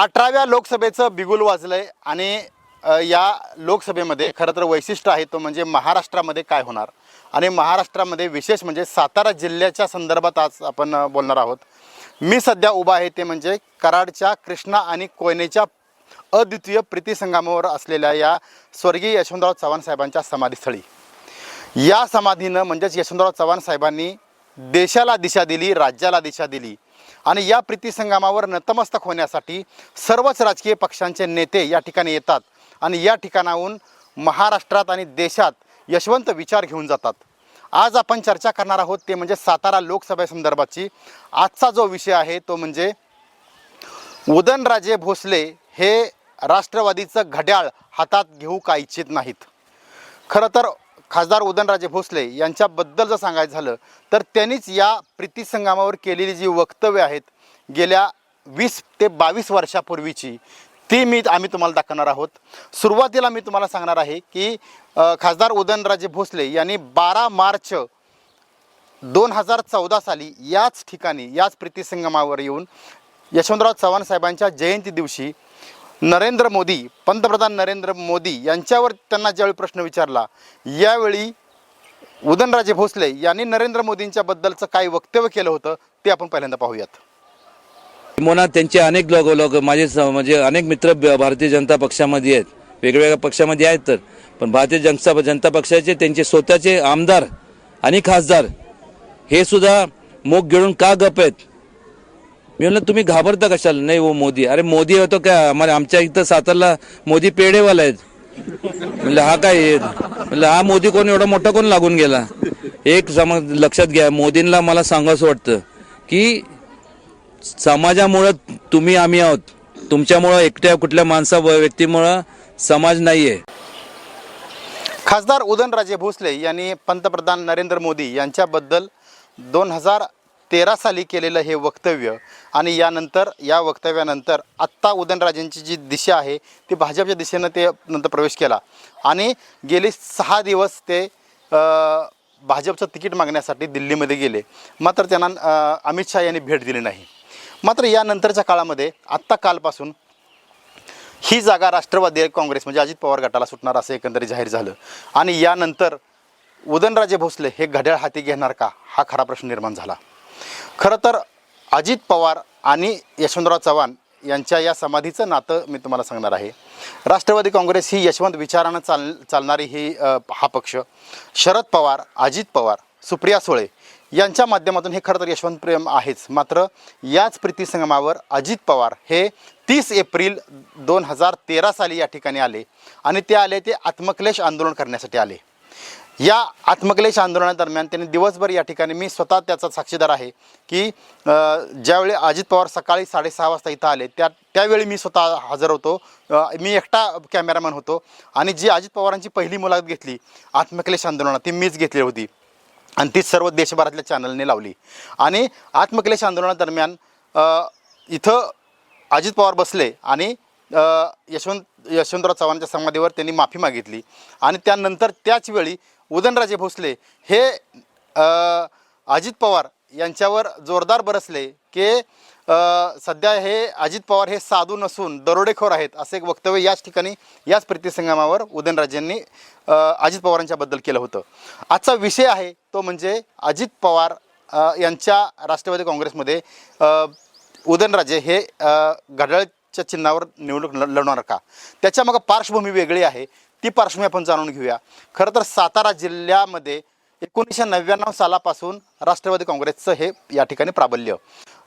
अठराव्या लोकसभेचं बिगुल वाजलंय आणि या लोकसभेमध्ये खरं तर वैशिष्ट्य आहे तो म्हणजे महाराष्ट्रामध्ये काय होणार? आणि महाराष्ट्रामध्ये विशेष म्हणजे सातारा जिल्ह्याच्या संदर्भात आज आपण बोलणार आहोत. मी सध्या उभा आहे ते म्हणजे कराडच्या कृष्णा आणि कोयनेच्या अद्वितीय प्रीतीसंगामावर असलेल्या या स्वर्गीय यशवंतराव चव्हाण साहेबांच्या समाधीस्थळी. या समाधीनं म्हणजेच यशवंतराव चव्हाण साहेबांनी देशाला दिशा दिली राज्याला दिशा दिली. आणि या प्रीतीसंगामावर नतमस्तक होण्यासाठी सर्वच राजकीय पक्षांचे नेते या ठिकाणी येतात आणि या ठिकाणाहून महाराष्ट्रात आणि देशात यशवंत विचार घेऊन जातात. आज आपण चर्चा करणार आहोत ते म्हणजे सातारा लोकसभेसंदर्भातची आजचा जो विषय आहे तो म्हणजे उदयनराजे भोसले हे राष्ट्रवादीचं घड्याळ हातात घेऊ का इच्छित नाहीत. खरं तर खासदार उदयनराजे भोसले यांच्याबद्दल जर सांगायचं झालं तर त्यांनीच या प्रीतिसंगमावर केलेली जी वक्तव्य आहेत गेल्या वीस ते बावीस वर्षापूर्वीची ती मी आम्ही तुम्हाला दाखवणार आहोत. सुरुवातीला मी तुम्हाला सांगणार आहे की खासदार उदयनराजे भोसले यांनी बारा मार्च दोन हजार चौदा साली याच ठिकाणी याच प्रीतिसंगमावर येऊन यशवंतराव चव्हाण साहेबांच्या जयंती दिवशी नरेंद्र मोदी पंतप्रधान नरेंद्र मोदी यांच्यावर त्यांना ज्यावेळी प्रश्न विचारला यावेळी उदयनराजे भोसले यांनी नरेंद्र मोदींच्या बद्दलचं काय वक्तव्य केलं होतं ते आपण पहिल्यांदा पाहूयात. किंवा त्यांचे अनेक लोक लोक माझे स- म्हणजे अनेक मित्र ब- भारतीय जनता पक्षामध्ये आहेत. वेगवेगळ्या पक्षामध्ये आहेत तर. पण भारतीय जनता जनता पक्षाचे त्यांचे स्वतःचे आमदार आणि खासदार हे सुद्धा मोग गिळून का गप आहेत? मी म्हणलं तुम्ही घाबरता कशाला? नाही वो मोदी. अरे मोदी होतो का? आम्हाला आमच्या इथं सातारला मोदी पेढेवाला आहेत. म्हणलं हा काय म्हणलं हा मोदी कोण? एवढा मोठा कोण लागून गेला? एक समज लक्षात घ्या मोदींना मला सांगावंसं वाटतं की समाजामुळं तुम्ही आम्ही आहोत. तुमच्यामुळं एकट्या कुठल्या माणसा व्यक्तीमुळं समाज नाहीये. खासदार उदयनराजे भोसले यांनी पंतप्रधान नरेंद्र मोदी यांच्याबद्दल दोन हजार तेरा साली केलेलं हे वक्तव्य आणि यानंतर या वक्तव्यानंतर आत्ता उदयनराजेंची जी दिशा आहे ती भाजपच्या दिशेनं ते नंतर प्रवेश केला. आणि गेले सहा दिवस ते भाजपचं तिकीट मागण्यासाठी दिल्लीमध्ये गेले. मात्र त्यांना अमित शहा यांनी भेट दिली नाही. मात्र यानंतरच्या काळामध्ये आत्ता कालपासून ही जागा राष्ट्रवादी काँग्रेस म्हणजे अजित पवार गटाला सुटणार असं एकंदरीत जाहीर झालं. आणि यानंतर उदयनराजे भोसले हे घड्याळ हाती घेणार का? हा खरा प्रश्न निर्माण झाला. खरं तर अजित पवार आणि यशवंतराव चव्हाण यांच्या या समाधीचं नातं मी तुम्हाला सांगणार आहे. राष्ट्रवादी काँग्रेस ही यशवंत विचारानं चाल चालणारी ही हा पक्ष. शरद पवार अजित पवार सुप्रिया सुळे यांच्या माध्यमातून हे खरं तर यशवंत प्रेम आहेच. मात्र याच प्रीतीसंगमावर अजित पवार हे तीस एप्रिल दोन हजार तेरा साली या ठिकाणी आले आणि ते आले ते आत्मक्लेश आंदोलन करण्यासाठी आले. या आत्मक्लेश आंदोलनादरम्यान त्यांनी दिवसभर या ठिकाणी मी स्वतः त्याचा साक्षीदार आहे की ज्यावेळी अजित पवार सकाळी साडेसहा वाजता इथं आले त्या त्यावेळी मी स्वतः हजर होतो. मी एकटा कॅमेरामॅन होतो आणि जी अजित पवारांची पहिली मुलाखत घेतली आत्मक्लेश आंदोलनात ती मीच घेतली होती. आणि ती सर्व देशभरातल्या चॅनलने लावली. आणि आत्मक्लेश आंदोलनादरम्यान इथं अजित पवार बसले आणि यशवंत यशवंतराव चव्हाणच्या समाधीवर त्यांनी माफी मागितली. आणि त्यानंतर त्याच वेळी उदयनराजे भोसले हे अजित पवार यांच्यावर जोरदार बरसले की सध्या हे अजित पवार हे साधू नसून दरोडेखोर आहेत असे एक वक्तव्य याच ठिकाणी याच प्रीतिसंगमावर उदयनराजेंनी अजित पवारांच्याबद्दल केलं होतं. आजचा विषय आहे तो म्हणजे अजित पवार यांच्या राष्ट्रवादी काँग्रेसमध्ये उदयनराजे हे घड्याळच्या चिन्हावर निवडणूक ल- लढवणार का? त्याच्या मग पार्श्वभूमी वेगळी आहे. ती पार्श्वभूमी आपण जाणून घेऊया. खरं तर सातारा जिल्ह्यामध्ये एकोणीसशे नव्याण्णव सालापासून राष्ट्रवादी काँग्रेसचं हे या ठिकाणी प्राबल्य.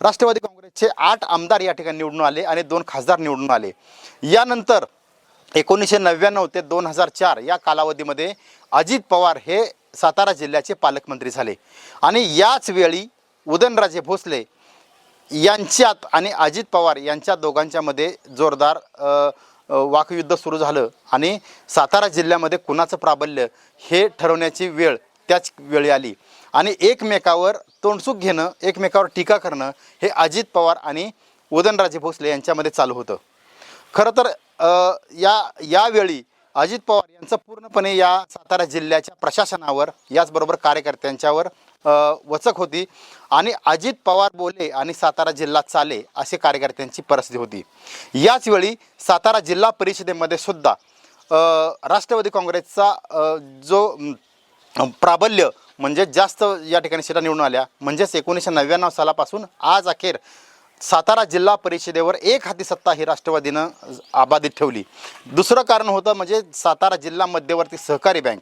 राष्ट्रवादी काँग्रेसचे आठ आमदार या ठिकाणी निवडून आले आणि दोन खासदार निवडून आले. यानंतर एकोणीसशे नव्याण्णव ते दोन हजार चार या कालावधीमध्ये अजित पवार हे सातारा जिल्ह्याचे पालकमंत्री झाले. आणि याच वेळी उदयनराजे भोसले यांच्यात आणि अजित पवार यांच्या दोघांच्यामध्ये जोरदार वाकयुद्ध सुरू झालं आणि सातारा जिल्ह्यामध्ये कुणाचं प्राबल्य हे ठरवण्याची वेळ त्याच वेळी आली. आणि एकमेकावर तोंडसूक घेणं एकमेकावर टीका करणं हे अजित पवार आणि उदयनराजे भोसले यांच्यामध्ये चालू होतं. खरं तर या यावेळी अजित पवार यांचं पूर्णपणे या सातारा जिल्ह्याच्या प्रशासनावर याचबरोबर कार्यकर्त्यांच्यावर वचक होती आणि अजित पवार बोले आणि सातारा जिल्हा चाले असे कार्यकर्त्यांची परिस्थिती होती. याच वेळी सातारा जिल्हा परिषदेमध्ये सुद्धा राष्ट्रवादी काँग्रेसचा जो प्राबल्य म्हणजे जास्त या ठिकाणी सीटा निवडून आल्या म्हणजेच एकोणीसशे नव्याण्णव सालापासून आज अखेर सातारा जिल्हा परिषदेवर एक हाती सत्ता ही राष्ट्रवादीनं आबाधित ठेवली. दुसरं कारण होतं म्हणजे सातारा जिल्हा मध्यवर्ती सहकारी बँक.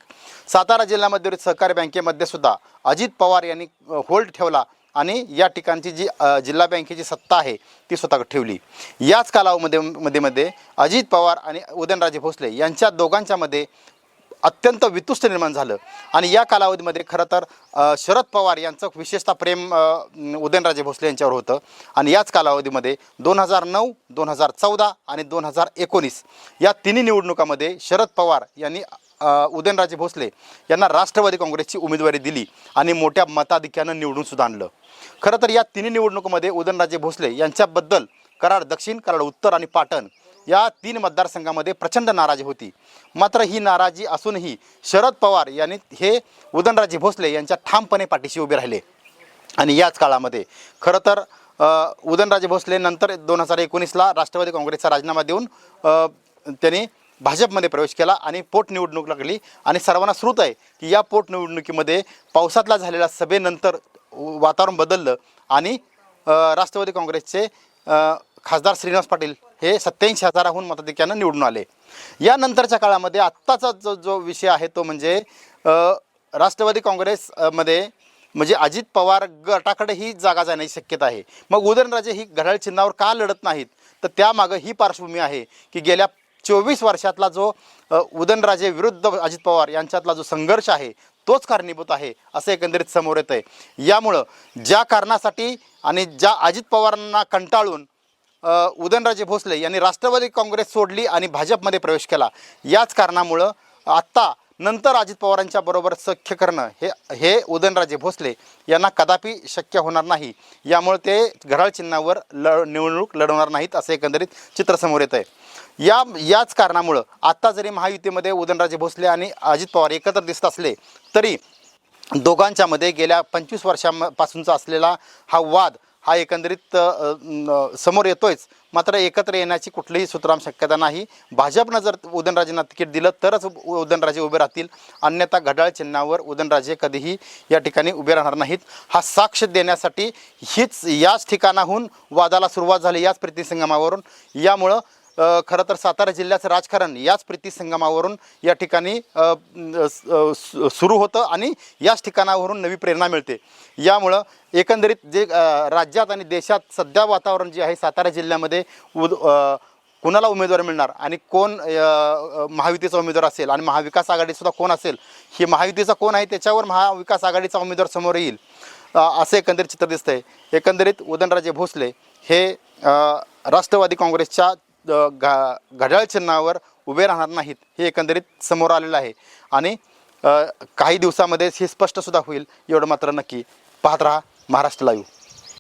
सातारा जिल्हा मध्यवर्ती सहकारी बँकेमध्ये सुद्धा अजित पवार यांनी होल्ड ठेवला आणि या ठिकाणची जी जिल्हा बँकेची सत्ता आहे ती स्वतः ठेवली. याच कालावधीमध्ये मध्ये मध्ये अजित पवार आणि उदयनराजे भोसले यांच्या दोघांच्यामध्ये अत्यंत वितुष्ट निर्माण झालं. आणि या कालावधीमध्ये खरं तर शरद पवार यांचं विशेषतः प्रेम उदयनराजे भोसले यांच्यावर होतं. आणि याच कालावधीमध्ये दोन हजार नऊ दोन हजार चौदा आणि दोन हजार एकोणीस या तिन्ही निवडणुकामध्ये शरद पवार यांनी उदयनराजे भोसले यांना राष्ट्रवादी काँग्रेसची उमेदवारी दिली आणि मोठ्या मताधिक्यानं निवडून सुद्धा आणलं. खरं तर या तिन्ही निवडणुकीमध्ये उदयनराजे भोसले यांच्याबद्दल कराड दक्षिण कराड उत्तर आणि पाटण या तीन मतदारसंघामध्ये प्रचंड नाराजी होती. मात्र ही नाराजी असूनही शरद पवार यांनी हे उदयनराजे भोसले यांच्या ठामपणे पाठीशी उभे राहिले. आणि याच काळामध्ये खरं तर उदयनराजे भोसले नंतर दोन हजार एकोणीसला राष्ट्रवादी काँग्रेसचा राजीनामा देऊन त्यांनी भाजपमध्ये प्रवेश केला आणि पोटनिवडणूक लागली आणि सर्वांना श्रुत आहे की या पोटनिवडणुकीमध्ये पावसातला झालेल्या सभेनंतर वातावरण बदललं. आणि राष्ट्रवादी काँग्रेसचे खासदार श्रीनिवास पाटील हे सत्याऐंशी हजाराहून मताधिक्यानं निवडून आले. यानंतरच्या काळामध्ये आत्ताचा जो जो विषय आहे तो म्हणजे राष्ट्रवादी काँग्रेसमध्ये म्हणजे अजित पवार गटाकडे ही जागा जाण्याची शक्यता आहे. मग उदयनराजे ही घड्याळ चिन्हावर का लढत नाहीत? तर त्यामागं ही पार्श्वभूमी आहे की गेल्या चोवीस वर्षातला जो उदयनराजे विरुद्ध अजित पवार यांच्यातला जो संघर्ष आहे तोच कारणीभूत आहे असं एकंदरीत समोर येतं आहे यामुळं ज्या कारणासाठी आणि ज्या अजित पवारांना कंटाळून उदयनराजे भोसले यांनी राष्ट्रवादी काँग्रेस सोडली आणि भाजपमध्ये प्रवेश केला. याच कारणामुळं आत्ता नंतर अजित पवारांच्या बरोबर सख्य करणं हे हे उदयनराजे भोसले यांना कदापि शक्य होणार नाही. यामुळे ते घराळ चिन्हावर लढ निवडणूक लढवणार नाहीत असं एकंदरीत चित्र समोर येत आहे या याच कारणामुळं आत्ता जरी महायुतीमध्ये उदयनराजे भोसले आणि अजित पवार एकत्र दिसत असले तरी दोघांच्यामध्ये गेल्या पंचवीस वर्षांपासूनचा असलेला हा वाद हा एकंदरीत समोर येतोयच. मात्र एकत्र येण्याची कुठलीही सूत्राम शक्यता नाही. भाजपनं जर उदयनराजेंना तिकीट दिलं तरच उदयनराजे उभे राहतील. अन्यथा घड्याळ चिन्हावर उदयनराजे कधीही या ठिकाणी उभे राहणार नाहीत. हा साक्ष देण्यासाठी हीच याच ठिकाणाहून वादाला सुरुवात झाली याच प्रतिसंगमावरून. यामुळं खरं तर सातारा जिल्ह्याचं राजकारण याच प्रीती संगमावरून या ठिकाणी सु- सुरू होतं आणि याच ठिकाणावरून नवी प्रेरणा मिळते. यामुळं एकंदरीत जे राज्यात आणि देशात सध्या वातावरण जे आहे सातारा जिल्ह्यामध्ये उद कुणाला उमेदवार मिळणार आणि कोण महायुतीचा उमेदवार असेल आणि महाविकास आघाडीसुद्धा कोण असेल हे महायुतीचा कोण आहे त्याच्यावर महाविकास आघाडीचा उमेदवार समोर येईल असं एकंदरीत चित्र दिसतंय. एकंदरीत उदयनराजे भोसले हे राष्ट्रवादी काँग्रेसच्या घा घड्याळ चिन्हावर उभे राहणार नाहीत हे एकंदरीत समोर आलेलं आहे. आणि काही दिवसामध्येच हे स्पष्टसुद्धा होईल एवढं मात्र नक्की. पाहत राहा महाराष्ट्र लाईव्ह